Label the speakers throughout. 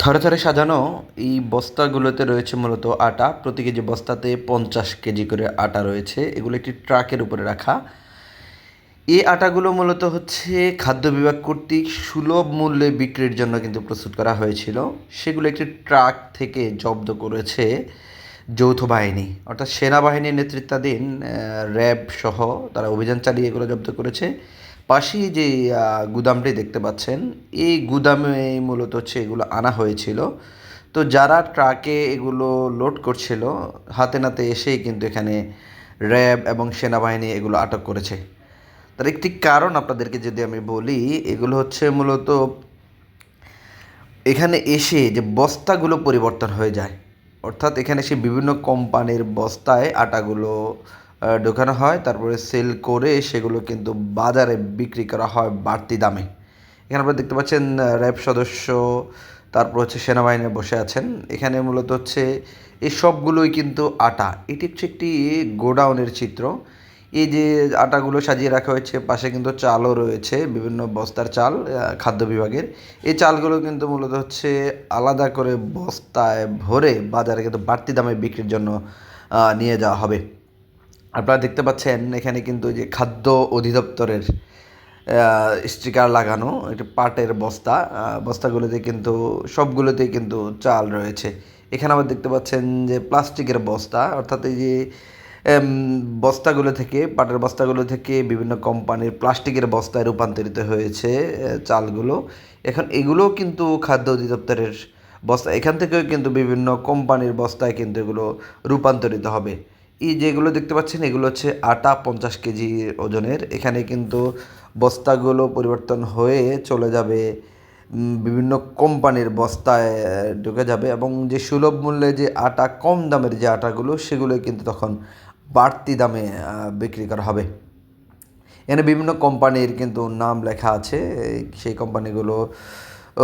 Speaker 1: থরে থরে সাজানো এই বস্তাগুলোতে রয়েছে মূলত আটা। প্রতি কেজি বস্তাতে পঞ্চাশ কেজি করে আটা রয়েছে, এগুলো একটি ট্রাকের উপরে রাখা। এই আটাগুলো মূলত হচ্ছে খাদ্য বিভাগ কর্তৃক সুলভ মূল্যে বিক্রির জন্য কিন্তু প্রস্তুত করা হয়েছিল। সেগুলো একটি ট্রাক থেকে জব্দ করেছে যৌথ বাহিনী। অর্থাৎ সেনাবাহিনীর নেতৃত্বাধীন র্যাব সহ তারা অভিযান চালিয়ে এগুলো জব্দ করেছে। পাশেই যে গুদামটি দেখতে পাচ্ছেন, এই গুদামে মূলত হচ্ছে এগুলো আনা হয়েছিল। তো যারা ট্রাকে এগুলো লোড করছিল, হাতে নাতে এসেই কিন্তু এখানে র্যাব এবং সেনাবাহিনী এগুলো আটক করেছে। তার একটি কারণ আপনাদেরকে যদি আমি বলি, এগুলো হচ্ছে মূলত এখানে এসে যে বস্তাগুলো পরিবর্তন হয়ে যায়, অর্থাৎ এখানে সে বিভিন্ন কোম্পানির বস্তায় আটাগুলো ঢোকানো হয়। তারপরে সেল করে সেগুলো কিন্তু বাজারে বিক্রি করা হয় বাড়তি দামে। এখানে আপনারা দেখতে পাচ্ছেন র্যাব সদস্য, তারপর হচ্ছে সেনাবাহিনী বসে আছেন। এখানে মূলত হচ্ছে এই সবগুলোই কিন্তু আটা। এটি হচ্ছে একটি গোডাউনের চিত্র। এই যে আটাগুলো সাজিয়ে রাখা হয়েছে, পাশে কিন্তু চালও রয়েছে, বিভিন্ন বস্তার চাল খাদ্য বিভাগের। এই চালগুলো কিন্তু মূলত হচ্ছে আলাদা করে বস্তায় ভরে বাজারে কিন্তু বাড়তি দামে বিক্রির জন্য নিয়ে যাওয়া হবে। আপনারা দেখতে পাচ্ছেন এখানে কিন্তু যে খাদ্য অধিদপ্তরের স্টিকার লাগানো একটি পাটের বস্তা বস্তাগুলোতে কিন্তু, সবগুলোতেই কিন্তু চাল রয়েছে। এখানে আবার দেখতে পাচ্ছেন যে প্লাস্টিকের বস্তা, অর্থাৎ এই যে বস্তাগুলো থেকে, পাটের বস্তাগুলো থেকে বিভিন্ন কোম্পানির প্লাস্টিকের বস্তায় রূপান্তরিত হয়েছে চালগুলো। এখন এগুলোও কিন্তু খাদ্য অধিদপ্তরের বস্তা, এখান থেকেও কিন্তু বিভিন্ন কোম্পানির বস্তায় কিন্তু এগুলো রূপান্তরিত হবে। এই যেগুলো দেখতে পাচ্ছেন, এগুলো হচ্ছে আটা পঞ্চাশ কেজি ওজনের। এখানে কিন্তু বস্তাগুলো পরিবর্তন হয়ে চলে যাবে বিভিন্ন কোম্পানির বস্তায় ঢুকে যাবে এবং যে সুলভ মূল্যে যে আটা, কম দামের যে আটাগুলো সেগুলো কিন্তু তখন বাড়তি দামে বিক্রি করা হবে। এখানে বিভিন্ন কোম্পানির কিন্তু নাম লেখা আছে। সেই কোম্পানিগুলো,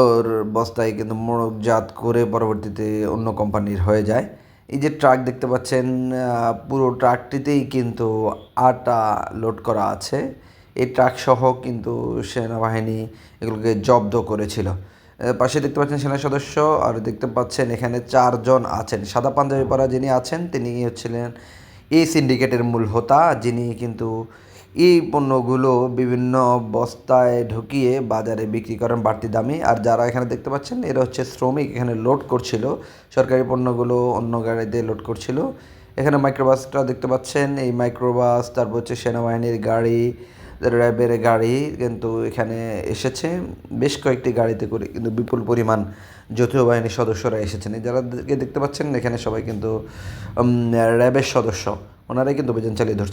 Speaker 1: ওর বস্তায় কিন্তু মোড়কজাত করে পরবর্তীতে অন্য কোম্পানির হয়ে যায়। এই যে ট্রাক দেখতে পাচ্ছেন পুরো ট্রাকটিতেই কিন্তু আটা লোড করা আছে। এই ট্রাক সহ কিন্তু সেনাবাহিনী এগুলোকে জব্দ করেছিল। পাশে দেখতে পাচ্ছেন সেনা সদস্য, আর দেখতে পাচ্ছেন এখানে চারজন আছেন। সাদা পাঞ্জাবি পরা যিনি আছেন, তিনি হচ্ছিলেন এই সিন্ডিকেটের মূল হোতা, যিনি কিন্তু এই পণ্যগুলো বিভিন্ন বস্তায় ঢুকিয়ে বাজারে বিক্রি করেন বাড়তি দামে। আর যারা এখানে দেখতে পাচ্ছেন, এরা হচ্ছে শ্রমিক, এখানে লোড করছিল। সরকারি পণ্যগুলো অন্য গাড়িতে লোড করছিল। এখানে মাইক্রোবাসটা দেখতে পাচ্ছেন, এই মাইক্রোবাস তারপর হচ্ছে সেনাবাহিনীর গাড়ি, র্যাবের গাড়ি কিন্তু এখানে এসেছে। বেশ কয়েকটি গাড়িতে করে কিন্তু বিপুল পরিমাণ যৌথ বাহিনীর সদস্যরা এসেছেন। যারা দেখতে পাচ্ছেন, এখানে সবাই কিন্তু র্যাবের সদস্য। ওনারাই কিন্তু অভিযান চালিয়ে ধরছে।